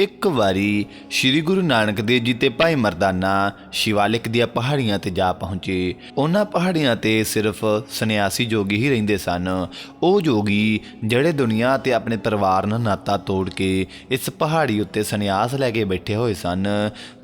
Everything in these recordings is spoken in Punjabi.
ਇੱਕ ਵਾਰੀ ਸ੍ਰੀ ਗੁਰੂ ਨਾਨਕ ਦੇਵ ਜੀ ਤੇ ਭਾਈ ਮਰਦਾਨਾ ਸ਼ਿਵਾਲਿਕ ਦੀਆਂ ਪਹਾੜੀਆਂ ਤੇ ਜਾ ਪਹੁੰਚੇ। ਉਹਨਾਂ ਪਹਾੜੀਆਂ ਤੇ ਸਿਰਫ ਸੰਨਿਆਸੀ ਜੋਗੀ ਹੀ ਰਹਿੰਦੇ ਸਨ। ਉਹ ਜੋਗੀ ਜਿਹੜੇ ਦੁਨੀਆ ਤੇ ਆਪਣੇ ਪਰਿਵਾਰ ਨਾਲ ਨਾਤਾ ਤੋੜ ਕੇ ਇਸ ਪਹਾੜੀ ਉੱਤੇ ਸੰਨਿਆਸ ਲੈ ਕੇ ਬੈਠੇ ਹੋਏ ਸਨ।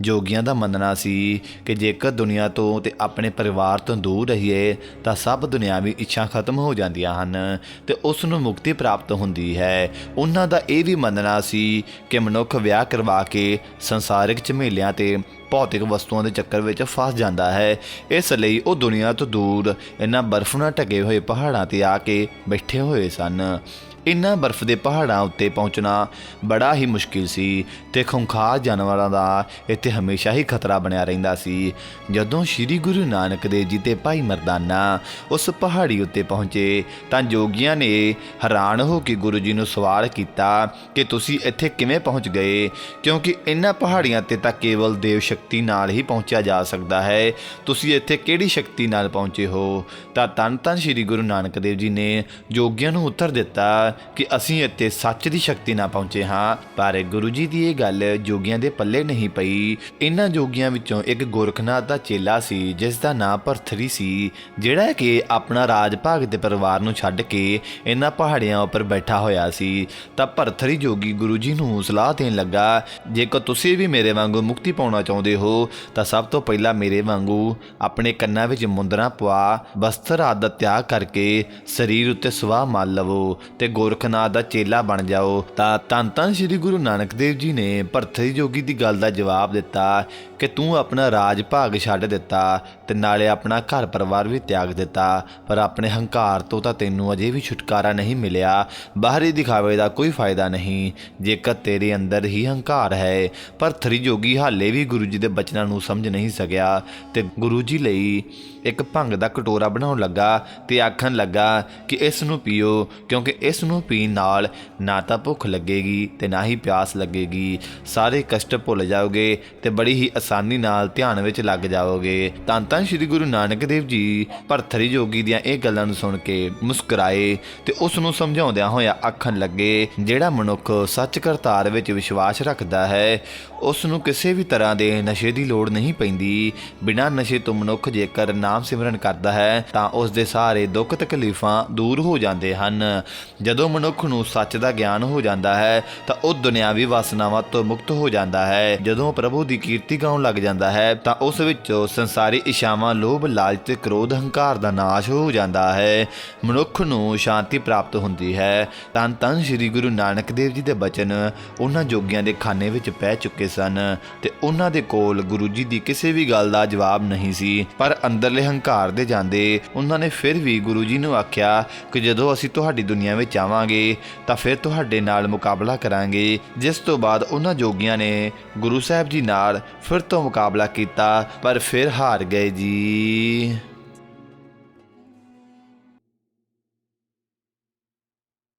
ਜੋਗੀਆਂ ਦਾ ਮੰਨਣਾ ਸੀ ਕਿ ਜੇਕਰ ਦੁਨੀਆ ਤੋਂ ਤੇ ਆਪਣੇ ਪਰਿਵਾਰ ਤੋਂ ਦੂਰ ਰਹੀਏ ਤਾਂ ਸਭ ਦੁਨਿਆਵੀ ਇੱਛਾ ਖਤਮ ਹੋ ਜਾਂਦੀਆਂ ਹਨ ਤੇ ਉਸ ਨੂੰ ਮੁਕਤੀ ਪ੍ਰਾਪਤ ਹੁੰਦੀ ਹੈ। ਉਹਨਾਂ ਦਾ ਇਹ ਵੀ ਮੰਨਣਾ ਸੀ ਕਿ ਮਨੁੱਖ ਵਿਆਹ ਕਰਵਾ ਕੇ ਸੰਸਾਰਿਕ ਝਮੇਲਿਆਂ ਤੇ ਭੌਤਿਕ ਵਸਤੂਆਂ ਦੇ ਚੱਕਰ ਵਿੱਚ ਫਸ ਜਾਂਦਾ ਹੈ। ਇਸ ਲਈ ਉਹ ਦੁਨੀਆ ਤੋਂ ਦੂਰ ਇਹਨਾਂ ਬਰਫ਼ ਨਾਲ ਢਕੇ ਹੋਏ ਪਹਾੜਾਂ ਤੇ ਆ ਕੇ ਬੈਠੇ ਹੋਏ ਸਨ। ਇਨ੍ਹਾਂ ਬਰਫ਼ ਦੇ ਪਹਾੜਾਂ ਉੱਤੇ ਪਹੁੰਚਣਾ ਬੜਾ ਹੀ ਮੁਸ਼ਕਿਲ ਸੀ ਤੇ ਖੁੰਖਾਰ ਜਾਨਵਰਾਂ ਦਾ ਇੱਥੇ ਹਮੇਸ਼ਾ ਹੀ ਖਤਰਾ ਬਣਿਆ ਰਹਿੰਦਾ ਸੀ। ਜਦੋਂ ਸ੍ਰੀ ਗੁਰੂ ਨਾਨਕ ਦੇਵ ਜੀ ਤੇ ਭਾਈ ਮਰਦਾਨਾ ਉਸ ਪਹਾੜੀ ਉੱਤੇ ਪਹੁੰਚੇ ਤਾਂ ਜੋਗੀਆਂ ਨੇ ਹੈਰਾਨ ਹੋ ਕੇ ਗੁਰੂ ਜੀ ਨੂੰ ਸਵਾਲ ਕੀਤਾ ਕਿ ਤੁਸੀਂ ਇੱਥੇ ਕਿਵੇਂ ਪਹੁੰਚ ਗਏ? ਕਿਉਂਕਿ ਇਨ੍ਹਾਂ ਪਹਾੜੀਆਂ ਤੇ ਤਾਂ ਕੇਵਲ ਦੇਵ ਸ਼ਕਤੀ ਨਾਲ ਹੀ ਪਹੁੰਚਿਆ ਜਾ ਸਕਦਾ ਹੈ। ਤੁਸੀਂ ਇੱਥੇ ਕਿਹੜੀ ਸ਼ਕਤੀ ਨਾਲ ਪਹੁੰਚੇ ਹੋ? ਤਾਂ ਤਨ ਤਨ ਸ੍ਰੀ ਗੁਰੂ ਨਾਨਕ ਦੇਵ ਜੀ ਨੇ ਜੋਗੀਆਂ ਨੂੰ ਉੱਤਰ ਦਿੱਤਾ ਕਿ ਅਸੀਂ ਇੱਥੇ ਸੱਚ ਦੀ ਸ਼ਕਤੀ ਨਾਲ ਪਹੁੰਚੇ ਹਾਂ, ਪਰ ਗੁਰੂ ਜੀ ਦੀ ਇਹ ਗੱਲ ਜੋਗੀਆਂ ਦੇ ਪੱਲੇ ਨਹੀਂ ਪਈ। ਇਹਨਾਂ ਜੋਗੀਆਂ ਵਿੱਚੋਂ ਇੱਕ ਗੋਰਖਨਾਥ ਦਾ ਚੇਲਾ ਸੀ, ਜਿਸ ਦਾ ਨਾਂ ਭਰਥਰੀ ਸੀ, ਜਿਹੜਾ ਕਿ ਆਪਣਾ ਰਾਜ ਭਾਗ ਦੇ ਪਰਿਵਾਰ ਨੂੰ ਛੱਡ ਕੇ ਇਹਨਾਂ ਪਹਾੜੀਆਂ ਉੱਪਰ ਬੈਠਾ ਹੋਇਆ ਸੀ। ਤਾਂ ਭਰਥਰੀ ਜੋਗੀ ਗੁਰੂ ਜੀ ਨੂੰ ਸਲਾਹ ਦੇਣ ਲੱਗਾ, ਜੇਕਰ ਤੁਸੀਂ ਵੀ ਮੇਰੇ ਵਾਂਗੂ ਮੁਕਤੀ ਪਾਉਣਾ ਚਾਹੁੰਦੇ ਹੋ, ਤਾਂ ਸਭ ਤੋਂ ਪਹਿਲਾਂ ਮੇਰੇ ਵਾਂਗੂ ਆਪਣੇ ਕੰਨਾਂ ਵਿੱਚ ਮੁੰਦਰਾ ਪਵਾ ਬਸਤਰ ਆਦਿ ਤਿਆਗ ਕਰਕੇ ਸਰੀਰ ਉੱਤੇ ਸੁਆਹ ਮਲ ਲਵੋ ਤੇ ਗੋਰਖਨਾਥ ਦਾ ਚੇਲਾ ਬਣ ਜਾਓ, ਤਾਂ ਤਨ ਤਨ ਸ੍ਰੀ ਗੁਰੂ ਨਾਨਕ ਦੇਵ ਜੀ ਨੇ ਭਰਥਰੀ ਜੋਗੀ ਦੀ ਗੱਲ ਦਾ ਜਵਾਬ ਦਿੱਤਾ ਕਿ ਤੂੰ ਆਪਣਾ ਰਾਜ ਭਾਗ ਛੱਡ ਦਿੱਤਾ ਤੇ ਨਾਲੇ ਆਪਣਾ ਘਰ ਪਰਿਵਾਰ ਵੀ ਤਿਆਗ ਦਿੱਤਾ, ਪਰ ਆਪਣੇ ਹੰਕਾਰ ਤੋਂ ਤਾਂ ਤੈਨੂੰ ਅਜੇ ਵੀ ਛੁਟਕਾਰਾ ਨਹੀਂ ਮਿਲਿਆ। ਬਾਹਰੀ ਦਿਖਾਵੇ ਦਾ ਕੋਈ ਫਾਇਦਾ ਨਹੀਂ, ਜੇਕਰ ਤੇਰੇ ਅੰਦਰ ਹੀ ਹੰਕਾਰ ਹੈ, ਭਰਥਰੀ ਜੋਗੀ ਹਾਲੇ ਵੀ ਗੁਰੂ ਜੀ ਦੇ ਬਚਨਾਂ ਨੂੰ ਸਮਝ ਨਹੀਂ ਸਕਿਆ ਤੇ ਗੁਰੂ ਜੀ ਲਈ ਇੱਕ ਭੰਗ ਦਾ ਕਟੋਰਾ ਬਣਾਉਣ ਲੱਗਾ ਤੇ ਆਖਣ ਲੱਗਾ ਕਿ ਇਸ ਨੂੰ ਪੀਓ, ਕਿਉਂਕਿ ਇਸ ਨੂੰ ਪੀਣ ਨਾਲ ਨਾ ਤਾਂ ਭੁੱਖ ਲੱਗੇਗੀ ਤੇ ਨਾ ਹੀ ਪਿਆਸ ਲੱਗੇਗੀ। ਸਾਰੇ ਕਸ਼ਟ ਭੁੱਲ ਜਾਓਗੇ ਤੇ ਬੜੀ ਹੀ ਆਸਾਨੀ ਨਾਲ ਧਿਆਨ ਵਿੱਚ ਲੱਗ ਜਾਓਗੇ। ਤਾਂ ਤਾਂ ਸ੍ਰੀ ਗੁਰੂ ਨਾਨਕ ਦੇਵ ਜੀ ਭਰਥਰੀ ਜੋਗੀ ਦੀਆਂ ਇਹ ਗੱਲਾਂ ਨੂੰ ਸੁਣ ਕੇ ਮੁਸਕਰਾਏ ਤੇ ਉਸ ਨੂੰ ਸਮਝਾਉਂਦਿਆਂ ਹੋਇਆ ਆਖਣ ਲੱਗੇ, ਜਿਹੜਾ ਮਨੁੱਖ ਸੱਚ ਕਰਤਾਰ ਵਿੱਚ ਵਿਸ਼ਵਾਸ ਰੱਖਦਾ ਹੈ ਉਸ ਨੂੰ ਕਿਸੇ ਵੀ ਤਰ੍ਹਾਂ ਦੇ ਨਸ਼ੇ ਦੀ ਲੋੜ ਨਹੀਂ ਪੈਂਦੀ। ਬਿਨਾਂ ਨਸ਼ੇ ਤੋਂ ਮਨੁੱਖ ਜੇਕਰ ਨਾਮ ਸਿਮਰਨ ਕਰਦਾ ਹੈ, ਤਾਂ ਉਸ ਦੇ ਸਾਰੇ ਦੁੱਖ ਤਕਲੀਫਾਂ ਦੂਰ ਹੋ ਜਾਂਦੇ ਹਨ। ਜਦੋਂ ਜਦੋਂ ਮਨੁੱਖ ਨੂੰ ਸੱਚ ਦਾ ਗਿਆਨ ਹੋ ਜਾਂਦਾ ਹੈ, ਤਾਂ ਉਹ ਦੁਨਿਆਵੀ ਵਾਸਨਾਵਾਂ ਤੋਂ ਮੁਕਤ ਹੋ ਜਾਂਦਾ ਹੈ। ਜਦੋਂ ਪ੍ਰਭੂ ਦੀ ਕੀਰਤੀ ਗਾਉਣ ਲੱਗ ਜਾਂਦਾ ਹੈ, ਤਾਂ ਉਸ ਵਿੱਚੋਂ ਸੰਸਾਰੀ ਇਸ਼ਾਵਾਂ ਲੋਭ, ਲਾਲਚ, ਕ੍ਰੋਧ, ਹੰਕਾਰ ਦਾ ਨਾਸ਼ ਹੋ ਜਾਂਦਾ ਹੈ। ਮਨੁੱਖ ਨੂੰ ਸ਼ਾਂਤੀ ਪ੍ਰਾਪਤ ਹੁੰਦੀ ਹੈ। ਤਾਂ ਤਨ ਸ੍ਰੀ ਗੁਰੂ ਨਾਨਕ ਦੇਵ ਜੀ ਦੇ ਬਚਨ ਉਹਨਾਂ ਜੋਗੀਆਂ ਦੇ ਖਾਨੇ ਵਿੱਚ ਪੈ ਚੁੱਕੇ ਸਨ ਤੇ ਉਹਨਾਂ ਦੇ ਕੋਲ ਗੁਰੂ ਜੀ ਦੀ ਕਿਸੇ ਵੀ ਗੱਲ ਦਾ ਜਵਾਬ ਨਹੀਂ ਸੀ। ਪਰ ਅੰਦਰਲੇ ਹੰਕਾਰ ਦੇ ਜਾਂਦੇ ਉਹਨਾਂ ਨੇ ਫਿਰ ਵੀ ਗੁਰੂ ਜੀ ਨੂੰ ਆਖਿਆ ਕਿ ਜਦੋਂ ਅਸੀਂ ਤੁਹਾਡੀ ਦੁਨੀਆ ਵਿੱਚ ਆਵਾਂਗੇ ਤਾਂ ਫਿਰ ਤੁਹਾਡੇ ਨਾਲ ਮੁਕਾਬਲਾ ਕਰਾਂਗੇ, ਜਿਸ ਤੋਂ ਬਾਅਦ ਉਹਨਾਂ ਜੋਗੀਆਂ ਨੇ ਗੁਰੂ ਸਾਹਿਬ ਜੀ ਨਾਲ ਫਿਰ ਤੋਂ ਮੁਕਾਬਲਾ ਕੀਤਾ, ਪਰ ਫਿਰ ਹਾਰ ਗਏ ਜੀ।